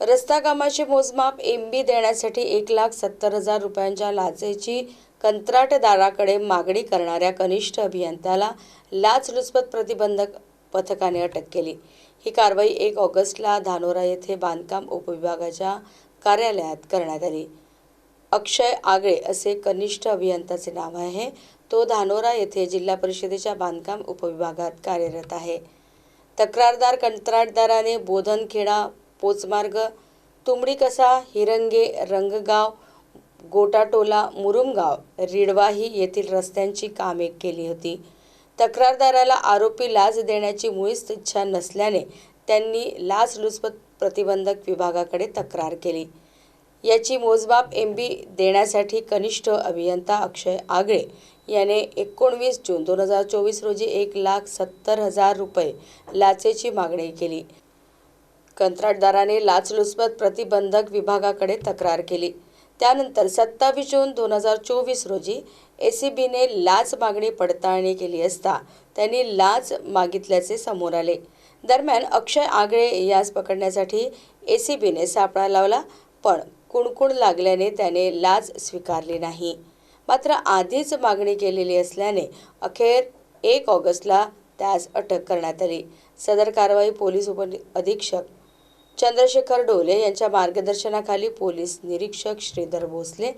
रस्ता कामाचे मोजमाप एम बी देण्यासाठी एक लाख सत्तर हजार रुपयांच्या लाचेची कंत्राटदाराकडे मागणी करणाऱ्या कनिष्ठ अभियंत्याला लाचलुचपत प्रतिबंधक पथकाने अटक केली. ही कारवाई एक ऑगस्टला धानोरा येथे बांधकाम उपविभागाच्या कार्यालयात करण्यात आली. अक्षय आगळे असे कनिष्ठ अभियंत्याचे नाव आहे. तो धानोरा येथे जिल्हा परिषदेच्या बांधकाम उपविभागात कार्यरत आहे. तक्रारदार कंत्राटदाराने बोधनखेडा पोचमार्ग तुंबडी कसा हिरंगे रंगगाव गोटाटोला मुरुमगाव रिडवाही येथील रस्त्यांची कामे केली होती. तक्रारदाराला आरोपी लाच देण्याची मुळीच इच्छा नसल्याने त्यांनी लाचलुचपत प्रतिबंधक विभागाकडे तक्रार केली. याची मोजमाप एम बी देण्यासाठी कनिष्ठ अभियंता अक्षय आगळे याने एकोणवीस जून दोन हजार चोवीस रोजी एक लाख सत्तर हजार रुपये लाचेची मागणी केली. कंत्राटदाराने लाचलुचपत प्रतिबंधक विभागाकडे तक्रार केली. त्यानंतर सत्तावीस जून दोन हजार चोवीस रोजी ए सी बीने लाच मागणी पडताळणी केली असता त्यांनी लाच मागितल्याचे समोर आले. दरम्यान अक्षय आगळे यास पकडण्यासाठी ए सी बीने सापळा लावला पण कुणकुण लागल्याने त्याने लाच स्वीकारली नाही. मात्र आधीच मागणी केलेली असल्याने अखेर एक ऑगस्टला त्यास अटक करण्यात आली. सदर कारवाई पोलीस उप अधीक्षक चंद्रशेखर डोले यांच्या मार्गदर्शनाखाली पोलीस निरीक्षक श्रीधर भोसले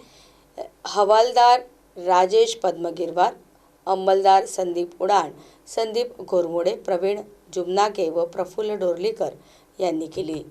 हवालदार राजेश पद्मगिरवार अंमलदार संदीप उडाण संदीप घोरमोडे प्रवीण जुमनाके व प्रफुल्ल डोरलीकर यांनी केली.